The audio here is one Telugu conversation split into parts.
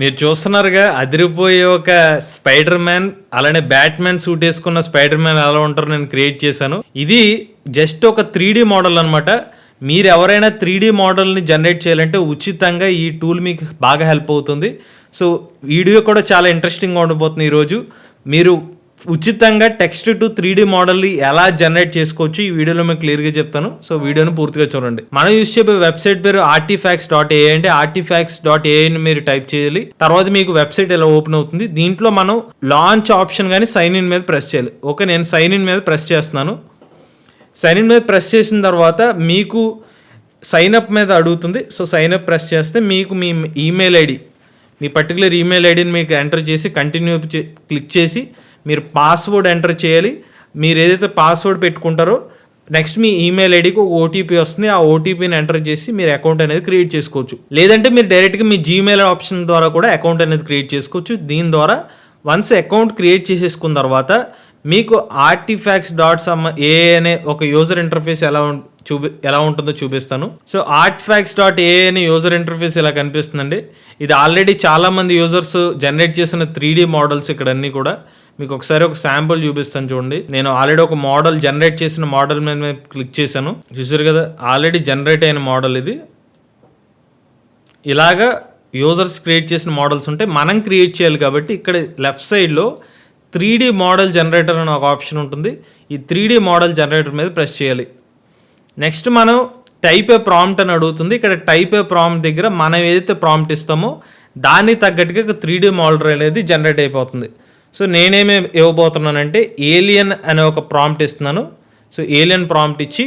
మీరు చూస్తున్నారుగా అదిరిపోయే ఒక స్పైడర్ మ్యాన్ అలానే బ్యాట్ మ్యాన్ సూట్ వేసుకున్న స్పైడర్ మ్యాన్ ఎలా ఉంటారో నేను క్రియేట్ చేశాను. ఇది జస్ట్ ఒక త్రీ మోడల్ అనమాట మీరు ఎవరైనా త్రీ డీ మోడల్ని జనరేట్ చేయాలంటే ఉచితంగా ఈ టూల్ మీకు బాగా హెల్ప్ అవుతుంది. సో వీడియో కూడా చాలా ఇంట్రెస్టింగ్గా ఉండబోతుంది ఈరోజు. మీరు ఉచితంగా టెక్స్ట్ టు త్రీ డి మోడల్ని ఎలా జనరేట్ చేసుకోవచ్చు ఈ వీడియోలో మీకు క్లియర్గా చెప్తాను. సో వీడియోను పూర్తిగా చూడండి. మనం యూస్ చెప్పే వెబ్సైట్ పేరు ఆర్టిఫాక్స్ డాట్ ఏ అంటే ఆర్టిఫాక్స్ డాట్ ఏని మీరు టైప్ చేయాలి. తర్వాత మీకు వెబ్సైట్ ఎలా ఓపెన్ అవుతుంది. దీంట్లో మనం లాంచ్ ఆప్షన్ కానీ సైన్ ఇన్ మీద ప్రెస్ చేయాలి. ఓకే నేను సైన్ ఇన్ మీద ప్రెస్ చేస్తున్నాను. సైన్ ఇన్ మీద ప్రెస్ చేసిన తర్వాత మీకు సైన్ అప్ మీద అడుగుతుంది. సో సైన్ అప్ ప్రెస్ చేస్తే మీకు మీ ఈమెయిల్ ఐడి మీ పర్టికులర్ ఈమెయిల్ ఐడిని మీకు ఎంటర్ చేసి కంటిన్యూ క్లిక్ చేసి మీరు పాస్వర్డ్ ఎంటర్ చేయాలి. మీరు ఏదైతే పాస్వర్డ్ పెట్టుకుంటారో నెక్స్ట్ మీ ఈమెయిల్ ఐడికి ఒక ఓటీపీ వస్తుంది. ఆ ఓటీపీని ఎంటర్ చేసి మీరు అకౌంట్ అనేది క్రియేట్ చేసుకోవచ్చు. లేదంటే మీరు డైరెక్ట్గా మీ జీమెయిల్ ఆప్షన్ ద్వారా కూడా అకౌంట్ అనేది క్రియేట్ చేసుకోవచ్చు. దీని ద్వారా వన్స్ అకౌంట్ క్రియేట్ చేసేసుకున్న తర్వాత మీకు ఆర్టిఫాక్ట్స్ డాట్ సమ్ ఏ అనే ఒక యూజర్ ఇంటర్ఫేస్ ఎలా ఉం- చూపి ఎలా ఉంటుందో చూపిస్తాను. సో ఆర్టిఫాక్ట్స్ డాట్ ఏ అనే యూజర్ ఇంటర్ఫేస్ ఇలా కనిపిస్తుందండి. ఇది ఆల్రెడీ చాలామంది యూజర్స్ జనరేట్ చేసిన త్రీ మోడల్స్ ఇక్కడ అన్ని కూడా. మీకు ఒకసారి ఒక శాంపుల్ చూపిస్తాను చూడండి. నేను ఆల్రెడీ ఒక మోడల్ జనరేట్ చేసిన మోడల్ మీద క్లిక్ చేశాను. చూసారు కదా ఆల్రెడీ జనరేట్ అయిన మోడల్ ఇది. ఇలాగా యూజర్స్ క్రియేట్ చేసిన మోడల్స్ ఉంటే మనం క్రియేట్ చేయాలి కాబట్టి ఇక్కడ లెఫ్ట్ సైడ్లో త్రీ డీ మోడల్ జనరేటర్ అనే ఒక ఆప్షన్ ఉంటుంది. ఈ త్రీ డీ మోడల్ జనరేటర్ మీద ప్రెస్ చేయాలి. నెక్స్ట్ మనం టైప్ ఏ ప్రాంప్ట్ అని అడుగుతుంది. ఇక్కడ టైప్ ఏ ప్రాంప్ట్ దగ్గర మనం ఏదైతే ప్రాంప్ట్ ఇస్తామో దానికి తగ్గట్టుగా త్రీ డీ మోడల్ అనేది జనరేట్ అయిపోతుంది. సో నేనేమి ఇవ్వబోతున్నానంటే ఏలియన్ అనే ఒక ప్రాంప్ట్ ఇస్తున్నాను. సో ఏలియన్ ప్రాంప్ట్ ఇచ్చి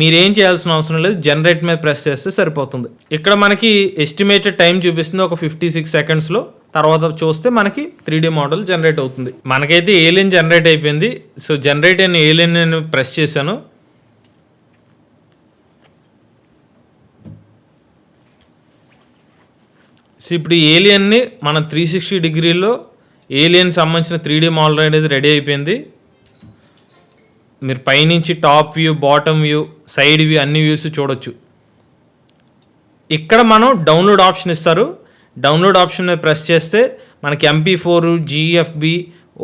మీరేం చేయాల్సిన అవసరం లేదు జనరేట్ మీద ప్రెస్ చేస్తే సరిపోతుంది. ఇక్కడ మనకి ఎస్టిమేటెడ్ టైం చూపిస్తుంది ఒక ఫిఫ్టీ సిక్స్ సెకండ్స్లో తర్వాత చూస్తే మనకి త్రీ మోడల్ జనరేట్ అవుతుంది. మనకైతే ఏలియన్ జనరేట్ అయిపోయింది. సో జనరేట్ అయిన ఏలియన్ నేను ప్రెస్ చేశాను. సో ఇప్పుడు ఈ ఏలియన్ని మన త్రీ సిక్స్టీ డిగ్రీలో ఏలియన్ సంబంధించిన త్రీ డీ మోడల్ అనేది రెడీ అయిపోయింది. మీరు పైనుంచి top view bottom view side view అన్ని వ్యూస్ చూడొచ్చు. ఇక్కడ మనం డౌన్లోడ్ ఆప్షన్ ఇస్తారు. డౌన్లోడ్ ఆప్షన్ ప్రెస్ చేస్తే మనకి ఎంపీ ఫోర్ జిఎఫ్బి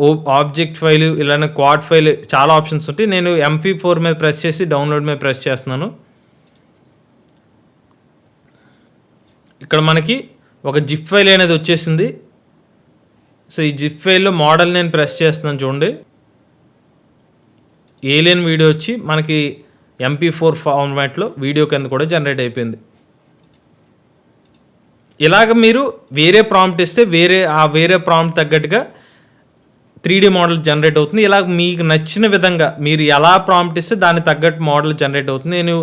ఓ ఆబ్జెక్ట్ ఫైల్ ఇలానే క్వాడ్ ఫైల్ చాలా ఆప్షన్స్ ఉంటాయి. నేను ఎంపీ ఫోర్ మీద ప్రెస్ చేసి డౌన్లోడ్ మీద ప్రెస్ చేస్తున్నాను. ఇక్కడ మనకి ఒక జిప్ ఫైల్ అనేది వచ్చేసింది. సో ఈ జిప్ ఫైల్లో మోడల్ నేను ప్రెస్ చేస్తున్నాను చూడండి. ఏలియన్ వీడియో వచ్చి మనకి ఎంపీ ఫోర్ ఫార్మాట్లో వీడియో కింద కూడా జనరేట్ అయిపోయింది. ఇలాగ మీరు వేరే ప్రాంప్ట్ ఇస్తే వేరే ఆ వేరే ప్రాంప్ట్ తగ్గట్టుగా త్రీ మోడల్ జనరేట్ అవుతుంది. ఇలా మీకు నచ్చిన విధంగా మీరు ఎలా ప్రాంప్ట్ ఇస్తే దానికి తగ్గట్టు మోడల్ జనరేట్ అవుతుంది. నేను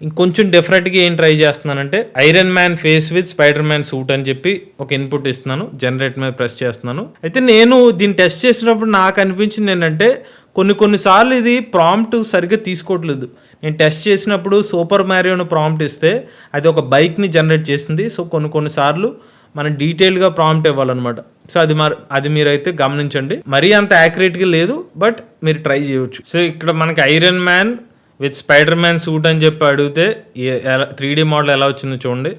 ఇంకొంచెం డిఫరెంట్గా ఏం ట్రై చేస్తున్నానంటే Iron Man face with Spider Man suit అని చెప్పి ఒక ఇన్పుట్ ఇస్తున్నాను. జనరేట్ మీద ప్రెస్ చేస్తున్నాను. అయితే నేను దీన్ని టెస్ట్ చేసినప్పుడు నాకు అనిపించింది ఏంటంటే కొన్ని కొన్నిసార్లు ఇది ప్రాంప్ట్ సరిగ్గా తీసుకోవట్లేదు. నేను టెస్ట్ చేసినప్పుడు సూపర్ మ్యారియోను ప్రాంప్ట్ ఇస్తే అది ఒక బైక్ని జనరేట్ చేసింది. సో కొన్ని కొన్నిసార్లు మనం డీటెయిల్గా ప్రాంప్ట్ ఇవ్వాలన్నమాట. సో అది మరి అది మీరైతే గమనించండి. మరీ అంత యాక్యురేట్గా లేదు బట్ మీరు ట్రై చేయవచ్చు సో ఇక్కడ మనకి Iron Man with Spider Man suit అని చెప్పి అడిగితే త్రీ డీ మోడల్ ఎలా వచ్చిందో చూడండి.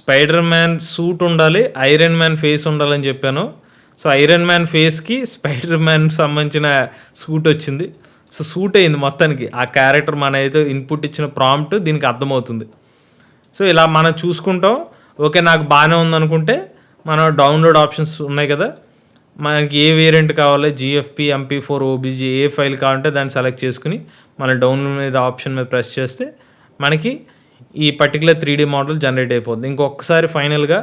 స్పైడర్ మ్యాన్ సూట్ ఉండాలి ఐరన్ మ్యాన్ ఫేస్ ఉండాలని చెప్పాను. సో ఐరన్ మ్యాన్ ఫేస్కి స్పైడర్ మ్యాన్ సంబంధించిన సూట్ వచ్చింది. సో సూట్ అయింది మొత్తానికి. ఆ క్యారెక్టర్ మన అయితే ఇన్పుట్ ఇచ్చిన ప్రాంప్ట్ దీనికి అర్థమవుతుంది. సో ఇలా మనం చూసుకుంటాం. ఓకే నాకు బాగానే ఉందనుకుంటే మనం డౌన్లోడ్ ఆప్షన్స్ ఉన్నాయి కదా. మనకి ఏ వేరియంట్ కావాలి? జిఎఫ్పి ఎంపీ ఫోర్ ఓబీజీ ఏ ఫైల్ కావాలంటే దాన్ని సెలెక్ట్ చేసుకుని మన డౌన్లోడ్ మీద ఆప్షన్ మీద ప్రెస్ చేస్తే మనకి ఈ particular three D model generate అయిపోతుంది ఇంకొకసారి ఫైనల్గా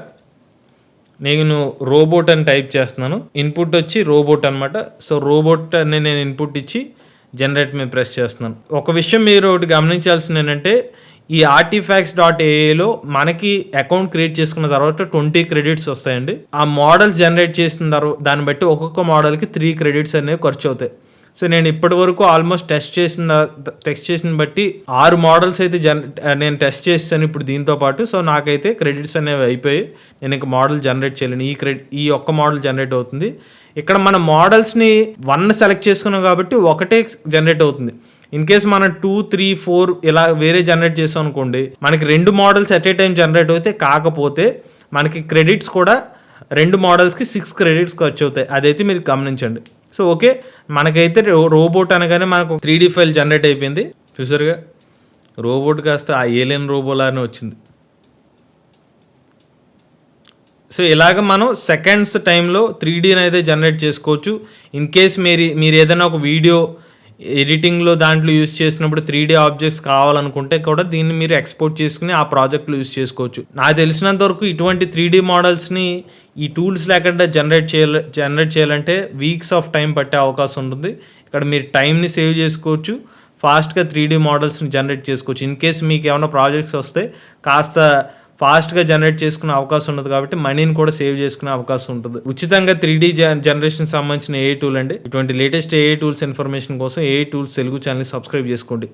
నేను రోబోట్ అని టైప్ చేస్తున్నాను. ఇన్పుట్ వచ్చి రోబోట్ అనమాట సో రోబోట్ అని నేను ఇన్పుట్ ఇచ్చి జనరేట్ మీద ప్రెస్ చేస్తున్నాను. ఒక విషయం మీరు ఒకటి గమనించాల్సింది ఏంటంటే ఈ ఆర్టిఫాక్ట్స్ డాట్ ఏఏలో మనకి అకౌంట్ క్రియేట్ చేసుకున్న తర్వాత ట్వంటీ క్రెడిట్స్ వస్తాయండి. ఆ మోడల్స్ జనరేట్ చేసిన తర్వాత దాన్ని బట్టి ఒక్కొక్క మోడల్కి త్రీ క్రెడిట్స్ అనేవి ఖర్చు అవుతాయి. సో నేను ఇప్పటి వరకు ఆల్మోస్ట్ టెస్ట్ చేసిన టెస్ట్ చేసిన బట్టి ఆరు మోడల్స్ అయితే జన్ నేను టెస్ట్ చేస్తాను ఇప్పుడు దీంతో పాటు. సో నాకైతే క్రెడిట్స్ అనేవి అయిపోయి నేను ఇంకా మోడల్ జనరేట్ చేయలేను. ఈ క్రెడిట్ ఈ ఒక్క మోడల్ జనరేట్ అవుతుంది. ఇక్కడ మన మోడల్స్ని వన్ సెలెక్ట్ చేసుకున్నాం కాబట్టి ఒకటే జనరేట్ అవుతుంది. ఇన్ కేస్ మనం టూ త్రీ ఫోర్ ఇలా వేరే జనరేట్ చేసాం అనుకోండి మనకి రెండు models at a time generate అయితే కాకపోతే మనకి క్రెడిట్స్ కూడా రెండు మోడల్స్కి సిక్స్ క్రెడిట్స్ ఖర్చు అవుతాయి. అదైతే మీరు గమనించండి. సో ఓకే మనకైతే రో- రోబోట్ అనగానే మనకు త్రీ డీ ఫైల్ జనరేట్ అయిపోయింది. చూసారుగా? రోబోట్ కాస్త ఆ ఏలియన్ రోబోలానే వచ్చింది. సో ఇలాగ మనం సెకండ్స్ టైంలో త్రీ డీని అయితే జనరేట్ చేసుకోవచ్చు. ఇన్ కేస్ మీరు మీరు ఏదైనా ఒక వీడియో ఎడిటింగ్లో దాంట్లో యూస్ చేసినప్పుడు త్రీ డీ ఆబ్జెక్ట్స్ కావాలనుకుంటే కూడా దీన్ని మీరు ఎక్స్పోర్ట్ చేసుకుని ఆ ప్రాజెక్ట్లో యూస్ చేసుకోవచ్చు. నాకు తెలిసినంత వరకు ఇటువంటి త్రీ డీ మోడల్స్ని ఈ టూల్స్ లేకుండా జనరేట్ చేయాలి జనరేట్ చేయాలంటే వీక్స్ ఆఫ్ టైం పట్టే అవకాశం ఉంటుంది. ఇక్కడ మీరు టైంని సేవ్ చేసుకోవచ్చు. ఫాస్ట్గా త్రీ డీ మోడల్స్ని జనరేట్ చేసుకోవచ్చు. ఇన్ కేస్ మీకు ఏమైనా ప్రాజెక్ట్స్ వస్తే కాస్త ఫాస్ట్గా జనరేట్ చేసుకునే అవకాశం ఉండదు కాబట్టి మనీని కూడా సేవ్ చేసుకునే అవకాశం ఉంటుంది. ఉచితంగా త్రీ డీ జనరేషన్ సంబంధించిన ఏ టూల్ అండి. ఇటువంటి లేటెస్ట్ ఏ టూల్స్ ఇన్ఫర్మేషన్ కోసం A tools Telugu channel subscribe చేసుకోండి.